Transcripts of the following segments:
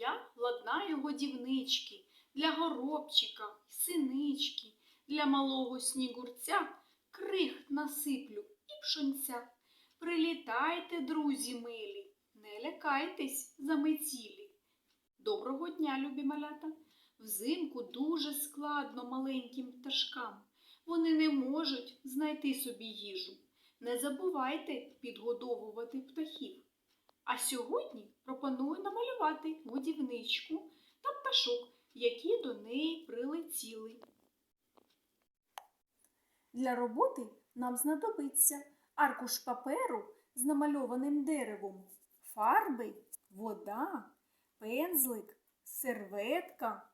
Я ладнаю годівнички для горобчика, синички, для малого снігурця крих насиплю і пшонця. Прилітайте, друзі милі, не лякайтесь заметілі. Доброго дня, любі малята! Взимку дуже складно маленьким пташкам. Вони не можуть знайти собі їжу. Не забувайте підгодовувати птахів. А сьогодні пропоную намалювати годівничку та пташок, які до неї прилетіли. Для роботи нам знадобиться аркуш паперу з намальованим деревом, фарби, вода, пензлик, серветка,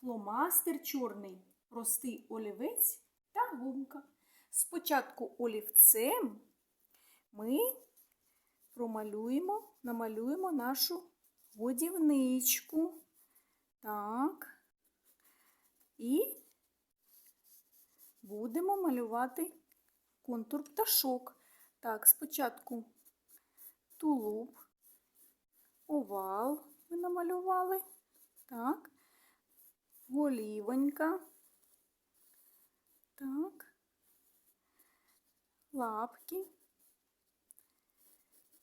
фломастер чорний, простий олівець та гумка. Спочатку олівцем ми промалюємо, намалюємо нашу годівничку. Так. І будемо малювати контур пташок. Так, спочатку тулуб, овал ми намалювали. Так, голівонька. Так, лапки.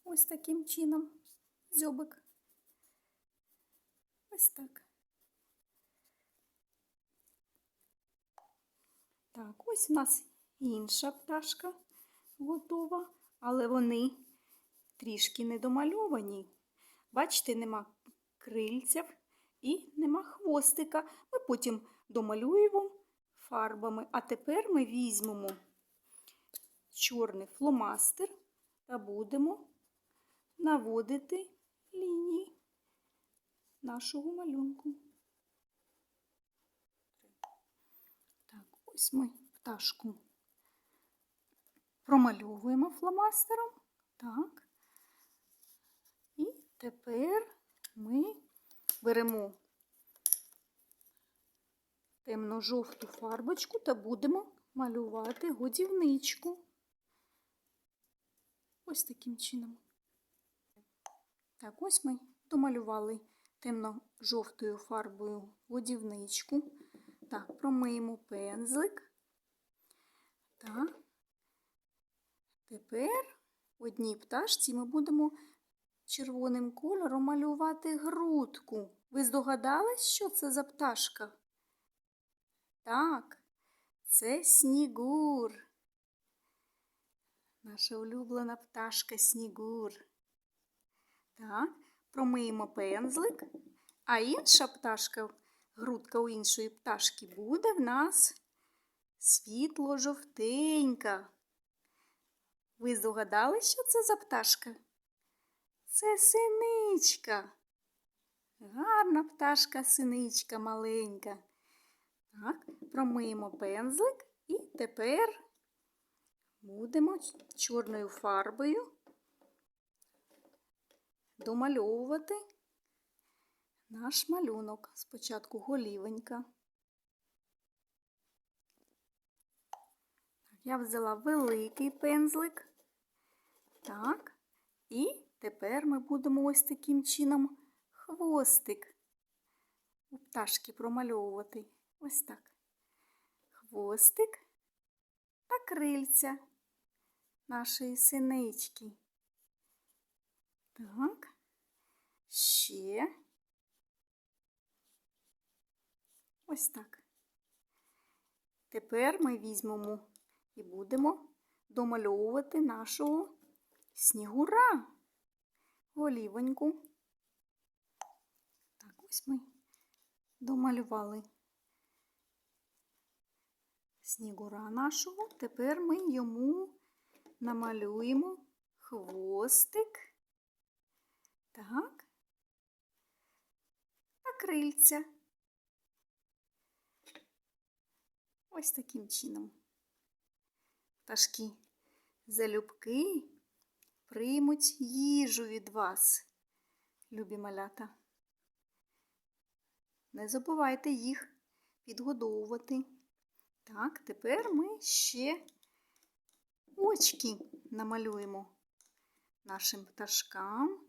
Ось таким чином. Дзьобик. Ось так. Так, ось у нас інша пташка готова, але вони трішки недомальовані. Бачите, нема крильців і нема хвостика. Ми потім домалюємо фарбами. А тепер ми візьмемо чорний фломастер та будемо наводити лінії нашого малюнку. Так, ось ми пташку промальовуємо фломастером. Так. І тепер ми беремо темно-жовту фарбочку та будемо малювати годівничку. Ось таким чином. Так, ось ми домалювали темно-жовтою фарбою годівничку. Так, промиємо пензлик. Так. Тепер одній пташці ми будемо червоним кольором малювати грудку. Ви здогадались, що це за пташка? Так, це снігур. Наша улюблена пташка снігур. Так, промиємо пензлик, а інша пташка, грудка у іншої пташки буде в нас світло-жовтенька. Ви здогадали, що це за пташка? Це синичка. Гарна пташка синичка маленька. Так, промиємо пензлик і тепер будемо чорною фарбою домальовувати наш малюнок. Спочатку голівенька. Я взяла великий пензлик. Так, і тепер ми будемо ось таким чином хвостик у пташки промальовувати. Ось так. Хвостик та крильця нашої синички. Так, ще. Ось так. Тепер ми візьмемо і будемо домальовувати нашого снігура. Голівоньку. Так, ось ми домалювали снігура нашого. Тепер ми йому намалюємо хвостик. Так. Та крильця. Ось таким чином. Пташки залюбки приймуть їжу від вас, любі малята. Не забувайте їх підгодовувати. Так, тепер ми ще очки намалюємо нашим пташкам.